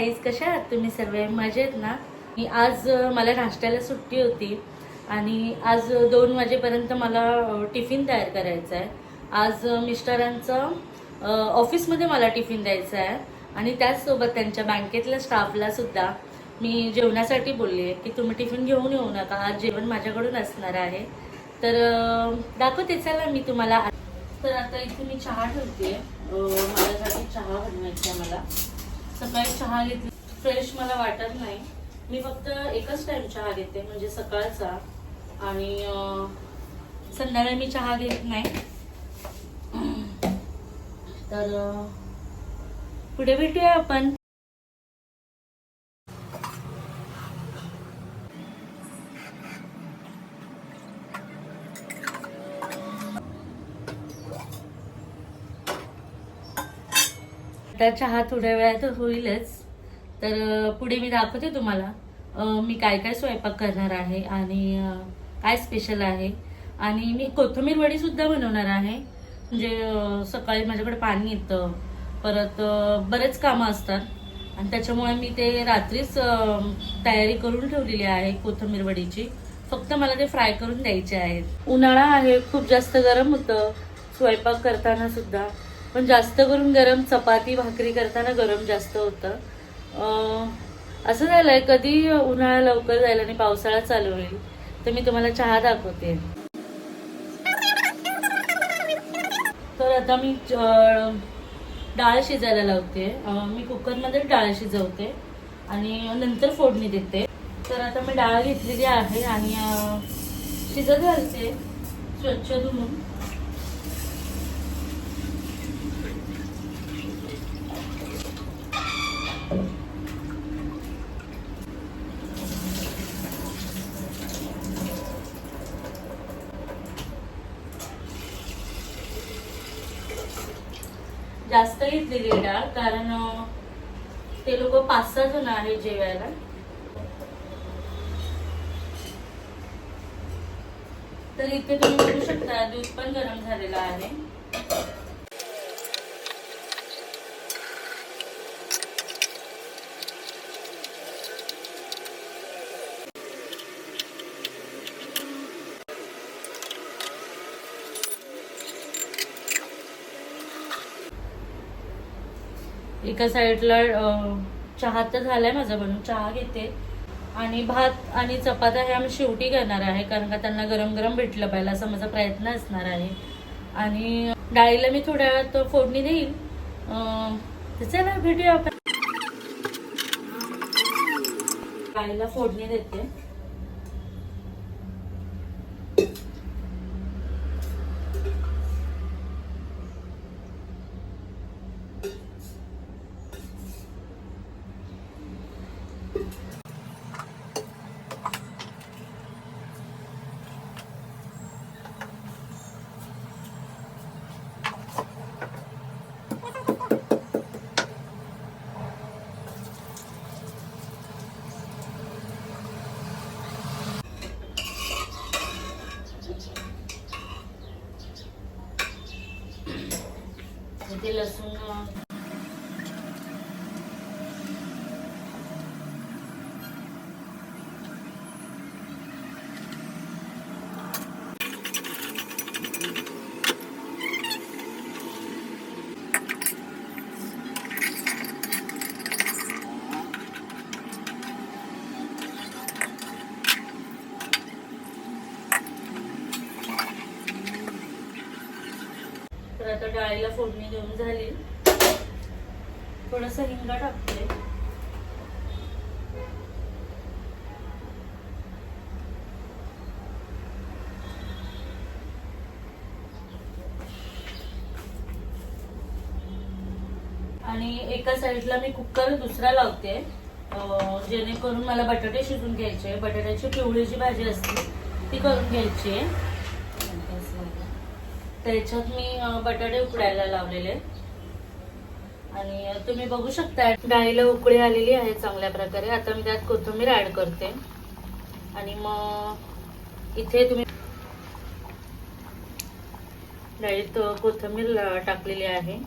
Guys कशा आहात तुम्ही सर्व मजेत ना? मी आज मला नाश्त्याला सुट्टी होती आणि आज दोन वाजेपर्यंत मला टिफिन तयार करायचा आहे. आज मिस्टरांचं ऑफिसमध्ये मला टिफिन द्यायचं आहे आणि त्याचसोबत त्यांच्या बँकेतल्या स्टाफला सुद्धा मी जेवणासाठी बोलली आहे की तुम्ही टिफिन घेऊन येऊ नका. आज जेवण माझ्याकडून असणार आहे. तर दाखवते चला मी तुम्हाला. तर आता इथे मी चहा ठेवते. माझ्यासाठी चहा बनवायचा आहे मला. सकाळी चहा घेतली. फ्रेश मला वाटत नाही. मी फक्त एकच टाइम चहा घेते म्हणजे सकाळचा. आणि संध्याकाळी मी चहा घेत नाही. तर पुढे भेटूया आपण. आता चहा थोड्या वेळात होईलच. तर पुढे मी दाखवते तुम्हाला. मी काय काय स्वयंपाक करणार आहे आणि काय स्पेशल आहे. आणि मी कोथिंबीर वडी सुद्धा बनवणार आहे. म्हणजे सकाळी माझ्याकडे पाणी येतं. परत बरेच कामं असतात. आणि त्याच्यामुळे मी ते रात्रीच तयारी करून ठेवलेली आहे कोथिंबीर वडीची. फक्त मला ते फ्राय करून द्यायचे आहेत. उन्हाळा आहे खूप जास्त गरम होतं. स्वयंपाक करताना सुद्धा. पण जास्त करून गरम चपाती भाकरी करताना गरम जास्त होतं. असं असं झालंय कधी उन्हाळा लवकर जाईल आणि पावसाळा चालू होईल तर मी तुम्हाला चहा दाखवते. तर आता मी डाळ शिजायला लावते. मी कुकरमध्ये डाळ शिजवते आणि नंतर फोडणी देते. तर आता मी डाळ घेतलेली आहे आणि शिजत घालते स्वच्छ धुवून. दिली आहे डाळ कारण ते लोक पाच सहा जण आहे जेवायला. तर इथे तुम्ही बघू शकता दूध पण गरम झालेलं आहे. एका साईडला चहा तर झालाय माझा बनून चहा घेते. आणि भात आणि चपात्या हे आम्ही शेवटी करणार आहे कारण का त्यांना गरम गरम भेटलं पाहिजे असा माझा प्रयत्न असणार आहे. आणि डाळीला मी थोड्या वेळात फोडणी देईल. चला भेटूया आपण. डाळीला फोडणी देते इथे लसूण अं, तर आता डाळीला फोडणी देऊन झाली. थोडस हिंगा टाकते. आणि एका साईडला मी कुकर दुसरा लावते. जेणेकरून मला बटाटे शिजून घ्यायचे. बटाट्याची पिवळी जी भाजी असते ती करून घ्यायची. आहे त्याच्यात मी बटाटे उकडायला लावलेले. आणि तुम्ही बघू शकता डाळीला उकळी आलेली आहे चांगल्या प्रकारे. आता मी त्यात कोथिंबीर ऍड करते. आणि मग इथे तुम्ही डाळीत कोथिंबीर टाकलेली आहे.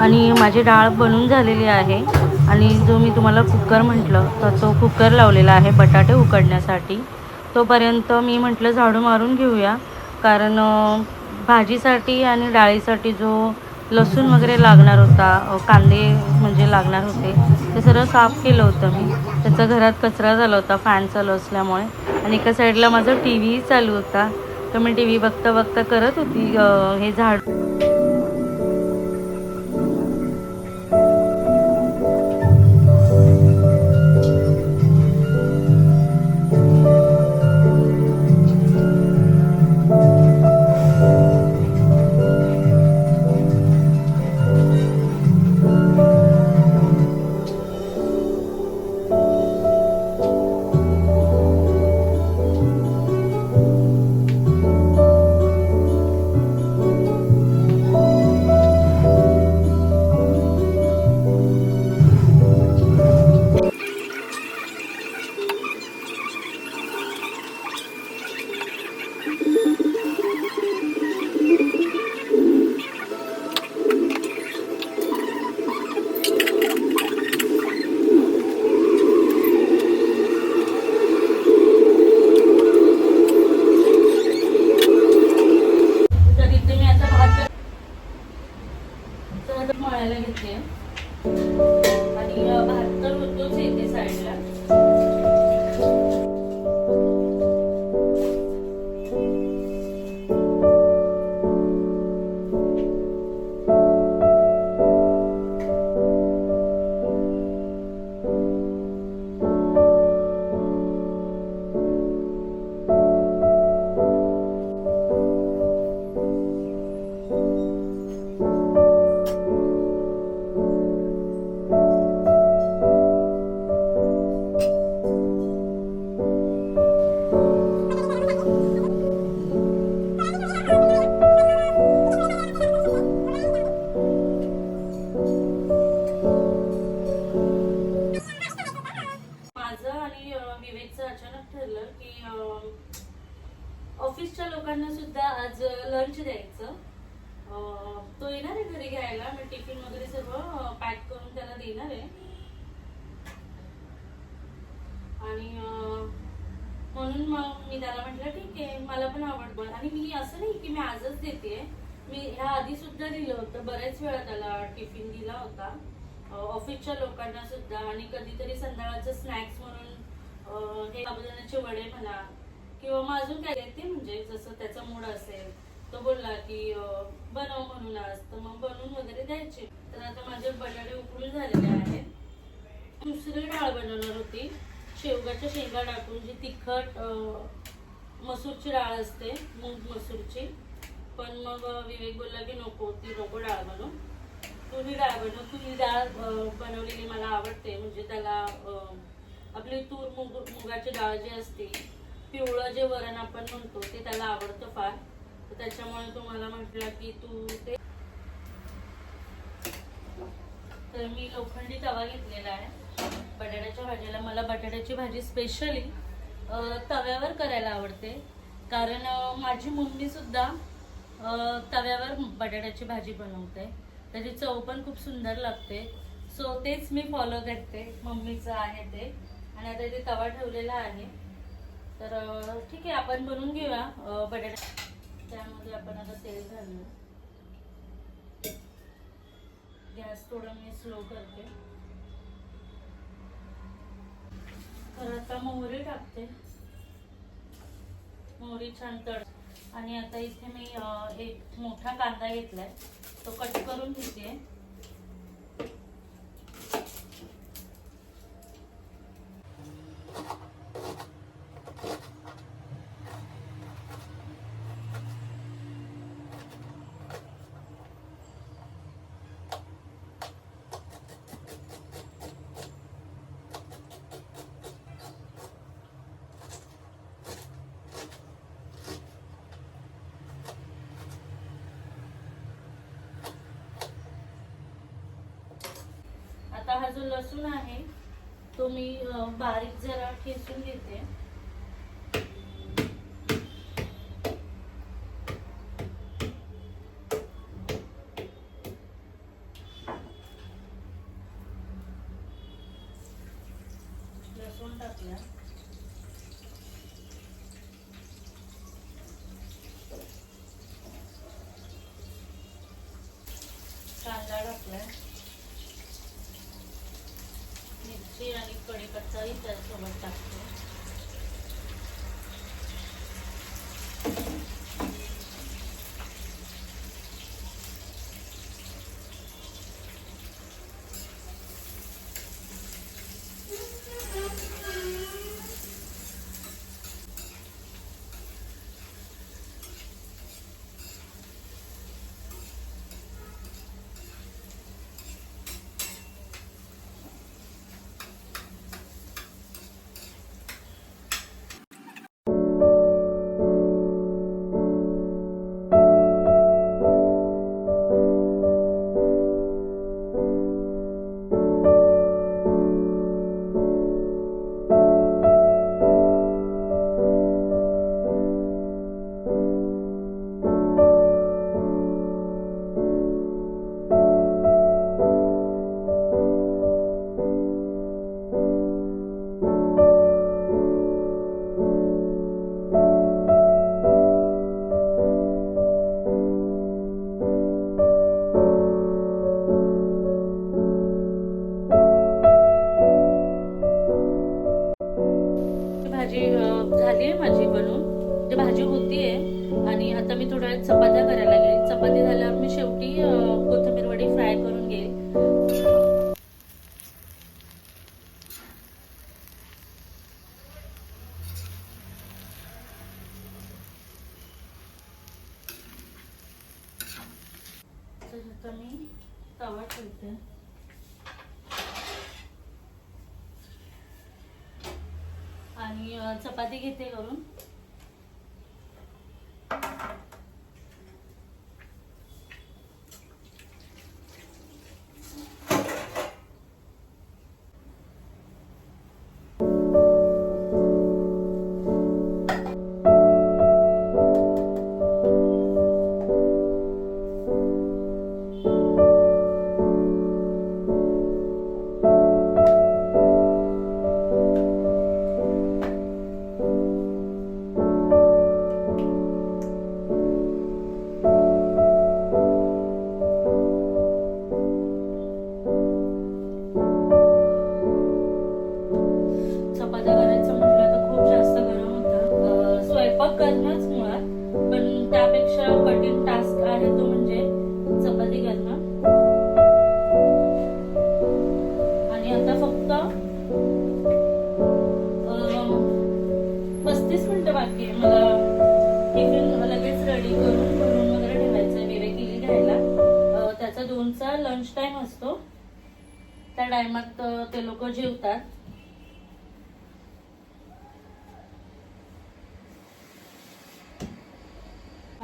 आणि माझी डाळ बनून झालेली आहे. आणि जो मी तुम्हाला कुकर म्हटलं तर तो कुकर लावलेला आहे बटाटे उकडण्यासाठी. तोपर्यंत मी म्हटलं झाडू मारून घेऊया. कारण भाजीसाठी आणि डाळीसाठी जो लसूण वगैरे लागणार होता कांदे म्हणजे लागणार होते ते सर्व साफ केलं होतं मी. त्याचा घरात कचरा झाला होता फॅन चालू असल्यामुळे. आणि एका साईडला माझा टी व्हीही चालू होता. तर मी टी व्ही बघता बघता करत होती हे झाड. मुलांना सुद्धा आज लंच द्यायचं. तो येणार आहे घरी घ्यायला मी टिफिन वगैरे सर्व पॅक करून त्याला देणार आहे. आणि म्हणून मग मी त्याला म्हटलं ठीक आहे मला पण आवडतं आणि मी असं नाही की मी आजच देते मी ह्या आधी सुद्धा दिलं होतं बऱ्याच वेळा त्याला टिफिन दिला होता. ऑफिसच्या लोकांना सुद्धा आणि कधीतरी संध्याकाळचं स्नॅक्स म्हणून हे साबुदाण्याचे वडे म्हणा किंवा मग अजून काय येते म्हणजे जसं त्याचा मूड असेल तो बोलला की बनव म्हणून आज तर मग बनवून वगैरे द्यायचे. तर आता माझे बटाटे उकडून झालेले आहेत. दुसरी डाळ बनवणार होती. शेवगाच्या शेंगा टाकून जी तिखट मसूरची डाळ असते मूग मसूरची. पण मग विवेक बोलला की नको ती नको डाळ बनव. तू ही डाळ बनव. तू ही डाळ बनवलेली मला आवडते. म्हणजे त्याला आपली तूर मुग मुगाची डाळ जी असते पिवळं जे वरण आपण म्हणतो ते त्याला आवडतं फार. तर त्याच्यामुळे तुम्हाला म्हटलं की तू ते तर मी लोखंडी तवा घेतलेला आहे. बटाट्याच्या भाजीला मला बटाट्याची भाजी स्पेशली तव्यावर करायला आवडते. कारण माझी मम्मी सुद्धा तव्यावर बटाट्याची भाजी बनवते. त्याची चव पण खूप सुंदर लागते. सो तेच मी फॉलो करते. मम्मीचं आहे ते. आणि आता इथे तवा ठेवलेला आहे. तर ठीक आहे आपण बनवून घेऊया बटाटा. त्यामध्ये आपण आता तेल घालूया गॅस थोडं मी स्लो करते. तर आता मोहरी टाकते. मोहरी छान तड आणि आता इथे मी एक मोठा कांदा घेतलाय. तो कट करून घेते. जो लसूण आहे तो मी बारीक जरा ठेसून घेते. लसूण टाकला সবাই সবার থাকতো थोड्या चपात्या करायला लागेल. चपाती झाल्यावर मी शेवटी कोथिंबीर वडी फ्राय करून घेईल. मी तवा ठेवते. आणि चपाती घेते करून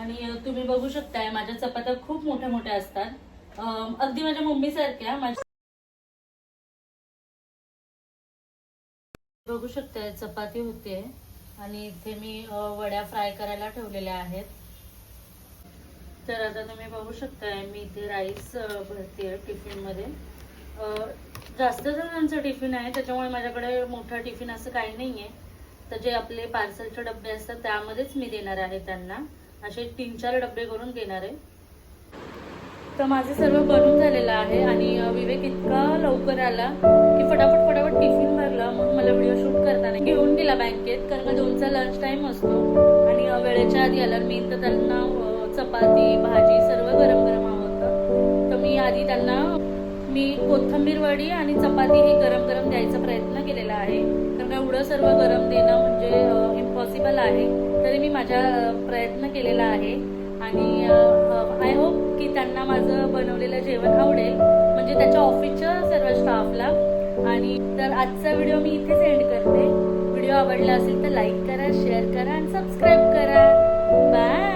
आणि तुम्ही बघू शकताय माझ्या चपात्या खूप मोठ्या मोठ्या असतात. अगदी माझ्या मम्मी सारख्या माझ्या बघू शकताय चपाती होते. आणि इथे मी वड्या फ्राय करायला ठेवलेल्या आहेत. तर आता तुम्ही बघू शकताय मी इथे राईस भरते टिफिनमध्ये जास्त जणांचं टिफिन आहे त्याच्यामुळे माझ्याकडे मोठा टिफिन असं काही नाहीये. तर जे आपले पार्सलचे डबे असतात त्यामध्येच मी देणार आहे त्यांना. असे तीन चार डबे करून देणार आहे. तर माझे सर्व बनून झालेलं आहे आणि विवेक इतका लवकर आला की फटाफट फटाफट टिफिन भरला. मग मला व्हिडिओ शूट करताना घेऊन गेला बँकेत. कारण का दोनचा लंच टाइम असतो. आणि वेळेच्या आधी आला मी तर त्यांना चपाती भाजी सर्व गरम गरम हवं होतं तर मी आधी त्यांना मी कोथिंबीर वडी आणि चपाती ही गरम गरम द्यायचा प्रयत्न केलेला आहे. कारण एवढं सर्व गरम देणं इम्पॉसिबल आहे. तरी मी माझा प्रयत्न केलेला आहे. आणि आय होप की त्यांना माझं बनवलेलं जेवण आवडेल. म्हणजे त्याच्या ऑफिसच्या सर्व स्टाफला आणि तर आजचा व्हिडिओ मी इथेच एंड करते. व्हिडिओ आवडला असेल तर लाईक करा शेअर करा आणि सबस्क्राईब करा. बाय